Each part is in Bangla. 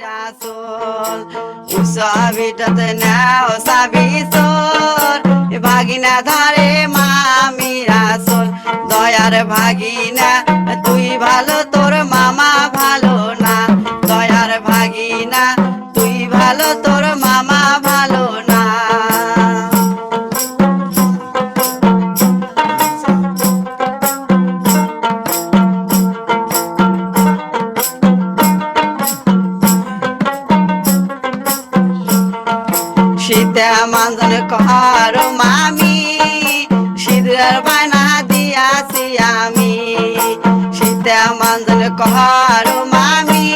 রাসোল উসাবিটাতে নাও সাবিসোর ভাগিনা ধারে মামি রাসোল দয়ার ভাগিনা তুই ভালো তোর মামা কর মামি শীতের বানা দিয়াছি আমি। মান্দন কর মামি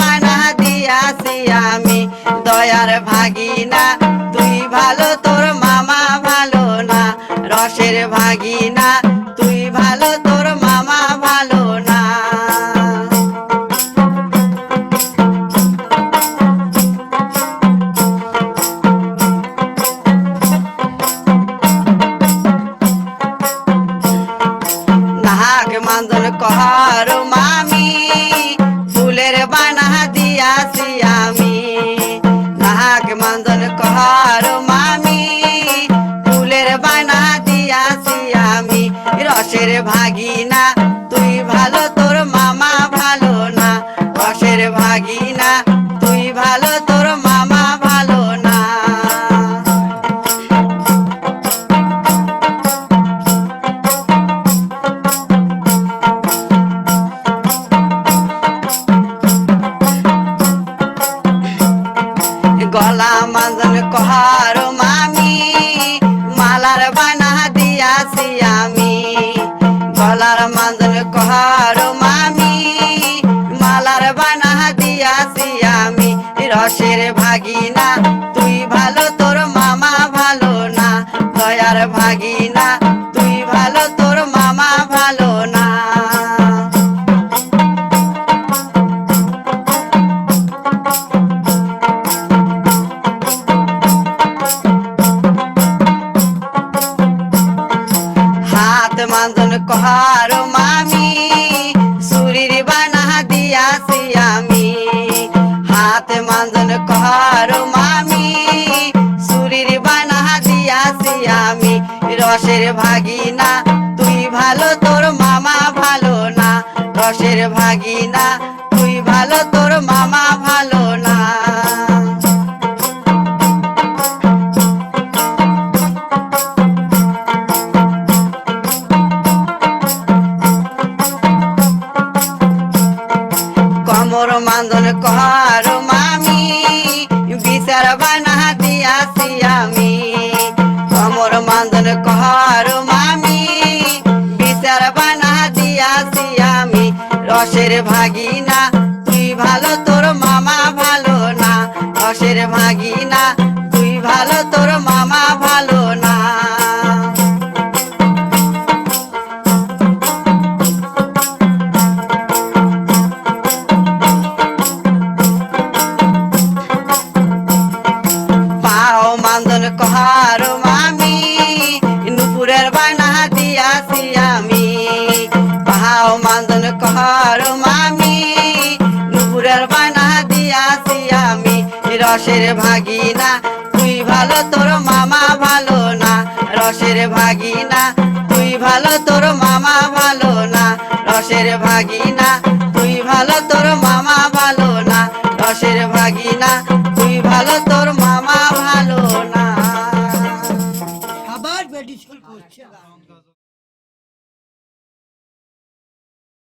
বানা দিয়াছি আমি। দয়ার ভাগিনা, তুই ভালো, তোর মামা ভালো না। রসের ভাগিনা, তুই ভালো মান্দন কর মামি, ফুলের বানা দিয়াছি আমি। নাহাক মান্দন কর মামি, ফুলের বানা দিয়াছি আমি। রসের ভাগিনা, তুই ভালো, তোর মামা ভালো না। রসের ভাগিনা, তুই ভালো গলার মান্দন কহার মামি, মালার বানা দিয়াছি আমি রসের ভাগিনা, তুই ভালো তোর মামা ভালো না, দয়ার ভাগিনা, তুই ভালো তোর মামা ভালো না। হাত মান্দন কহার মামি সুরির বানা দিয়াছি আমি। হাত মান্দন কহার মামি সুরির বানা দিয়াছি আমি। রসের ভাগিনা, তুই ভালো, তোর মামা ভালো না। রসের ভাগিনা, তুই ভালো, তোর মামা মান্দন কর মামি, বিচার বানা দিয়াছি আমি। কমর মান্দন কর মামি, বিচার বানা দিয়াছি আমি। রসের ভাগিনা, তুই ভালো, তোর মামা ভালো না। রসের তুই ভালো, তোর রসের ভাগিনা, তুই ভালো, তোর মামা ভালো না। রসের ভাগিনা, তুই ভালো, তোর মামা ভালো না। রসের ভাগিনা, তুই ভালো, তোর মামা ভালো না। রসের ভাগিনা, তুই ভালো, তোর মামা ভালো না।